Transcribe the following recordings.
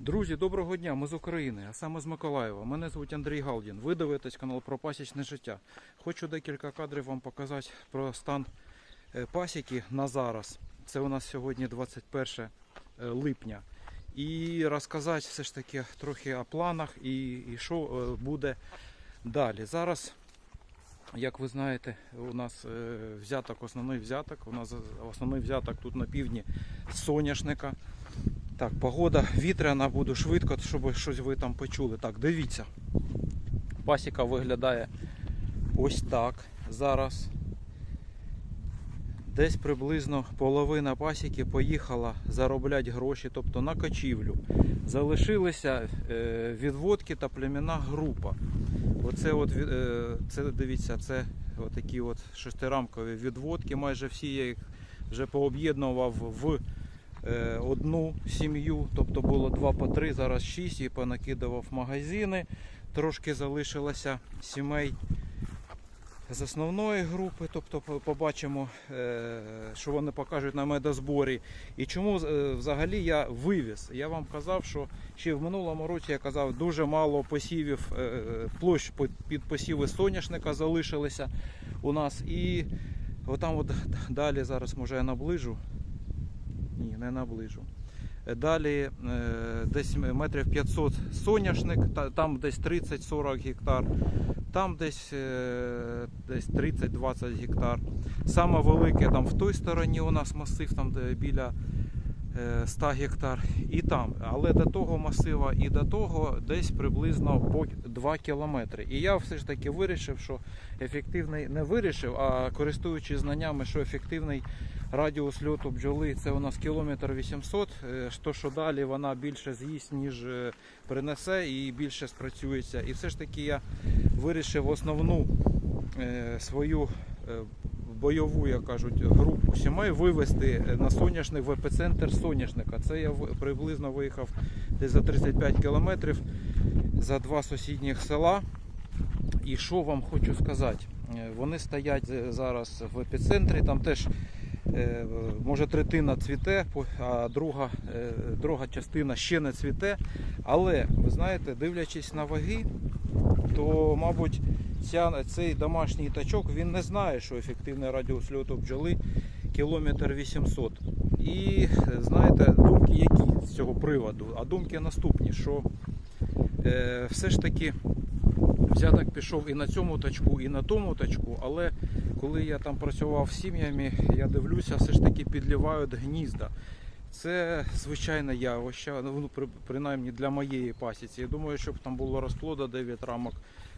Друзі, доброго дня! Ми з України, а саме з Миколаєва. Мене звуть Андрій Галдін. Ви дивитесь канал про пасічне життя. Хочу декілька кадрів вам показати про стан е, пасіки на зараз. Це у нас сьогодні 21 е, липня. І розказати все ж таки трохи о планах і, і що е, буде далі. Зараз, як ви знаєте, у нас взяток, основний взяток. У нас основний взяток тут на півдні соняшника. Так, погода вітряна, буду швидко, щоб щось ви там почули. Так, дивіться. Пасіка виглядає ось так зараз. Десь приблизно половина пасіки поїхала заробляти гроші, тобто на кочівлю. Залишилися е, відводки та племінна група. Оце от, е, це дивіться, це такі от шестирамкові відводки. Майже всі я їх вже пооб'єднував в одну сім'ю, тобто було 2 по 3, зараз 6 і понакидував магазини. Трошки залишилося сімей з основної групи, тобто побачимо, е, що вони покажуть на медозборі. І чому е, взагалі я вивіз? Я вам казав, що ще в минулому році я казав, дуже мало посівів, е, площ під посіви соняшника залишилися у нас. І отам от далі зараз може я наближу. Ні, не наближу. Е, Далі е, десь метрів 500 соняшник, там десь 30-40 гектар, там десь, е, десь 30-20 гектар. Саме велике там в той стороні у нас масив, там де біля е, 100 гектар. І там. Але до того масива і до того десь приблизно по 2 кілометри. І я все ж таки вирішив, що ефективний не вирішив, а користуючись знаннями, що ефективний радіус льоту бджоли це у нас кілометр 800. е, То, що далі вона більше з'їсть, ніж е, принесе і більше спрацюється. І все ж таки я вирішив основну е, свою е, бойову, як кажуть, групу сімей вивезти е, на соняшник в епіцентр соняшника. Це я приблизно виїхав десь за 35 кілометрів за два сусідніх села. І що вам хочу сказати? Е, Вони стоять е, зараз в епіцентрі, там теж може третина цвіте, а друга, друга частина ще не цвіте. Але ви знаєте, дивлячись на ваги, то, мабуть, ця, цей домашній тачок він не знає, що ефективний радіус льоту бджоли кілометр 800. І знаєте, думки які з цього приводу? А думки наступні, що е, все ж таки взяток пішов і на цьому тачку, і на тому тачку, але коли я там працював з сім'ями, я дивлюся, все ж таки підлівають гнізда. Це звичайне явище, ну, при- принаймні для моєї пасіці. Я думаю, щоб там було розплода 9 рамок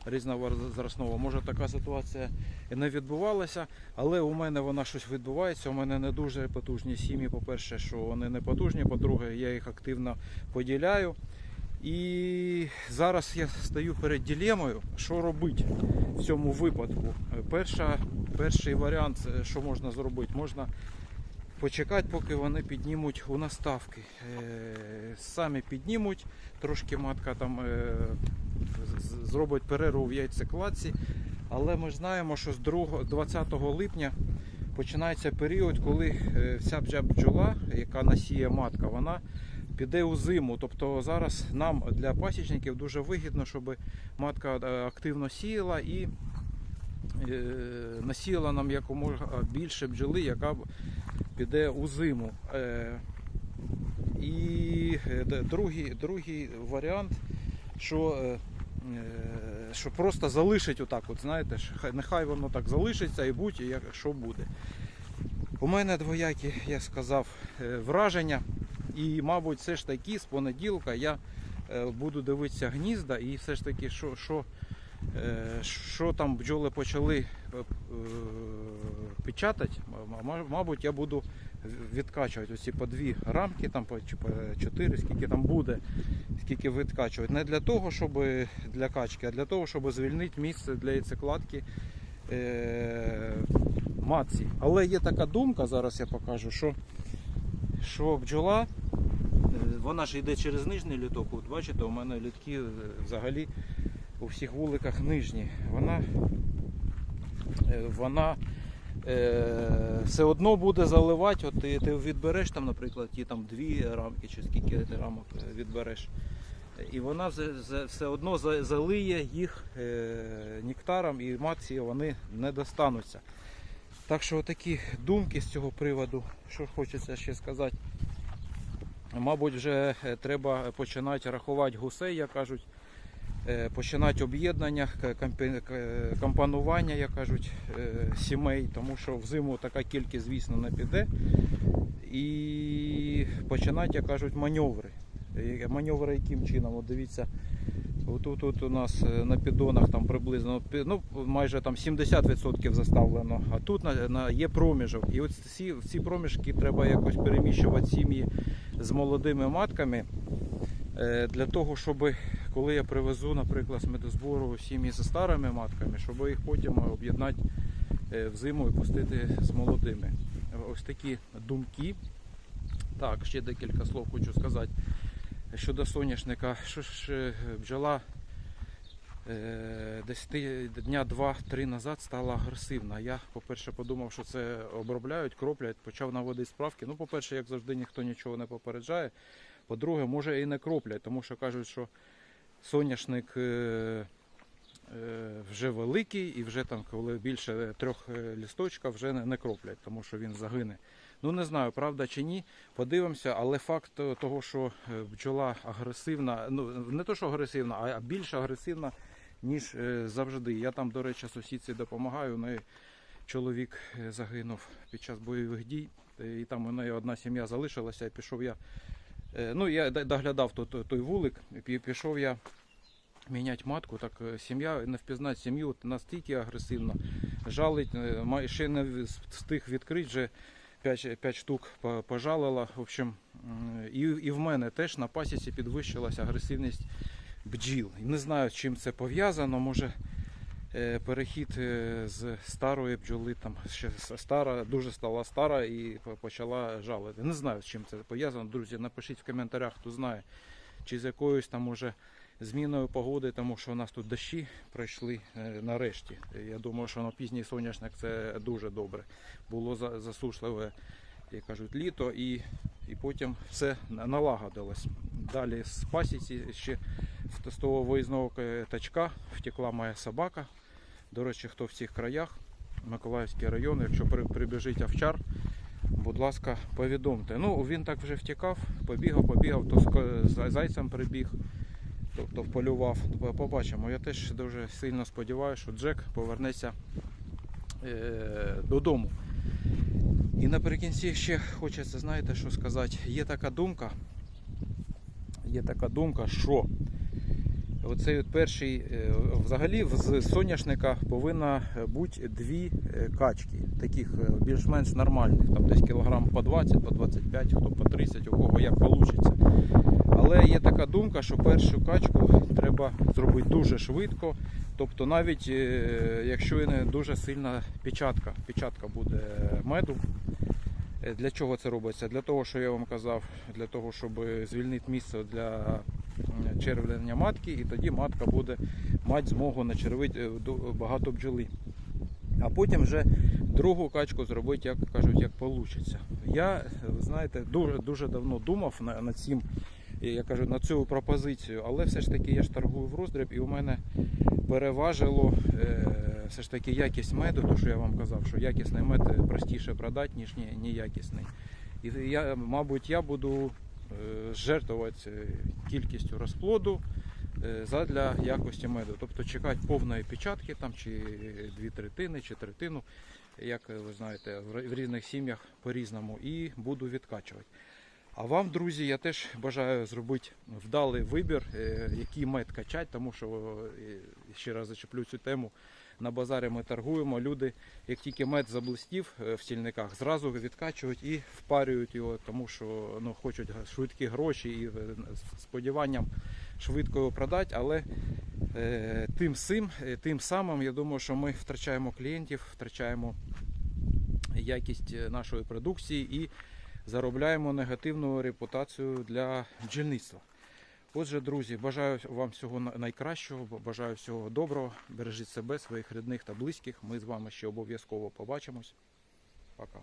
різновозрастного. Може така ситуація і не відбувалася, але у мене вона щось відбувається. У мене не дуже потужні сім'ї. По-перше, що вони не потужні, по-друге, я їх активно поділяю. І зараз я стою перед дилемою, що робити в цьому випадку. Перша, перший варіант, е, що можна зробити, можна почекати, поки вони піднімуть у наставки. Е, Самі піднімуть, трошки матка там е, зробить перерву в яйцекладці. Але ми знаємо, що з 20 липня починається період, коли е, вся бджола, яка насіє матка, вона піде у зиму. Тобто зараз нам для пасічників дуже вигідно, щоб матка активно сіяла і насіяла нам якомога більше бджоли, яка піде у зиму. Е, І е, другий, другий варіант, що, е, е, що просто залишить отак, от, знаєте, нехай воно так залишиться і будь як що буде. У мене двоякі, я сказав, е, враження. І, мабуть, все ж таки з понеділка я е, буду дивитися гнізда і все ж таки, що, що, е, що там бджоли почали е, е, печатати, мабуть, я буду відкачувати оці по дві рамки, там по чотири, скільки там буде, скільки відкачувати. Не для того, щоб для качки, а для того, щоб звільнити місце для яйцекладки е, матці. Але є така думка, зараз я покажу, що, що бджола, е, вона ж йде через нижній літок. От бачите, у мене літки е, взагалі у всіх вуликах нижні. Вона, е, вона е, все одно буде заливати. От ти, ти відбереш там, наприклад, ті там дві рамки чи скільки ти рамок е, відбереш. І вона все одно залиє їх е, нектаром і матці вони не достануться. Так що такі думки з цього приводу, що хочеться ще сказати. Мабуть, вже треба починати рахувати гусей, як кажуть, починати об'єднання, к- компонування, як кажуть, е, сімей, тому що взиму така кількість, звісно, не піде. І починати, як кажуть, маневри. Е, Маневри яким чином? От дивіться, Отут тут у нас е, на піддонах там приблизно ну, майже там 70% заставлено, а тут на, на, є проміжок. І от ці, ці проміжки треба якось переміщувати сім'ї з молодими матками е, для того, щоб коли я привезу, наприклад, з медозбору сім'ї зі старими матками, щоб їх потім об'єднати е, взиму і пустити з молодими. Ось такі думки. Так, ще декілька слов хочу сказати щодо соняшника. Що ж е, бджола е, десь дня два-три назад стала агресивна. Я, по-перше, подумав, що це обробляють, кроплять, почав наводити справки. Ну, по-перше, як завжди, ніхто нічого не попереджає. По-друге, може і не кроплять, тому що кажуть, що соняшник е, е, вже великий і вже там, коли більше трьох е, лісточка, вже не, кроплять, тому що він загине. Ну не знаю, правда чи ні. Подивимося, але факт того, що бджола агресивна, ну не то, що агресивна, а більш агресивна, ніж завжди. Я там, до речі, сусідці допомагаю. Неї чоловік загинув під час бойових дій. І там у неї одна сім'я залишилася, і пішов я. Е, Ну, я доглядав той, вулик, пішов я міняти матку. Так е, сім'я не впізнати сім'ю настільки агресивно жалить, е, ще не встиг відкрити вже 5, 5 штук по- пожалила. В общем, і, і в мене теж на пасіці підвищилася агресивність бджіл. Не знаю, чим це пов'язано. Може перехід е, з старої бджоли, там ще стара, дуже стала стара і почала жалити. Не знаю, з чим це пов'язано. Друзі, напишіть в коментарях, хто знає, чи з якоюсь там може зміною погоди, тому що у нас тут дощі пройшли е, нарешті. Я думаю, що на пізній соняшник це дуже добре. Було засушливе, як кажуть, літо, і, і потім все налагодилось. Далі з пасіці ще з того виїзного е, тачка втекла моя собака. До речі, хто в цих краях, Миколаївський район, якщо прибіжить овчар, будь ласка, повідомте. Ну, він так вже втікав, побігав, побігав, то з зайцем прибіг, тобто вполював. Побачимо. Я теж дуже сильно сподіваюся, що Джек повернеться е, додому. І наприкінці ще хочеться, знаєте, що сказати. Є така думка, є така думка, що оцей от перший, е, взагалі з соняшника повинна бути дві е, качки, таких е, більш-менш нормальних, там десь кілограм по 20, по 25, хто по 30, у кого як вийде. Але є така думка, що першу качку треба зробити дуже швидко. Тобто навіть е, якщо не дуже сильна печатка, печатка буде меду. Е, Для чого це робиться? Для того, що я вам казав, для того, щоб звільнити місце для червлення матки, і тоді матка буде мати змогу начервити е, багато бджоли. А потім вже другу качку зробити, як кажуть, як вийде. Я, е, ви знаєте, дуже, дуже давно думав на- над цим, я кажу, на цю пропозицію, але все ж таки я ж торгую в роздріб, і у мене переважило е, все ж таки якість меду, то що я вам казав, що якісний мед простіше продати, ніж ні- неякісний. І я, мабуть, я буду жертвувати е, кількістю розплоду е, задля якості меду. Тобто чекати повної печатки там, чи дві третини, чи третину, як е, ви знаєте, в різних сім'ях по-різному, і буду відкачувати. А вам, друзі, я теж бажаю зробити вдалий вибір, який мед качати, тому що ще раз зачеплю цю тему. На базарі ми торгуємо. Люди, як тільки мед заблистів е, в стільниках, зразу відкачують і впарюють його, тому що ну, хочуть швидкі гроші і е, з сподіванням швидко його продати. Але е, тим, сим, е, тим самим я думаю, що ми втрачаємо клієнтів, втрачаємо якість нашої продукції і заробляємо негативну репутацію для бджільництва. Отже, друзі, бажаю вам всього найкращого, бажаю всього доброго. Бережіть себе, своїх рідних та близьких. Ми з вами ще обов'язково побачимось. Пока.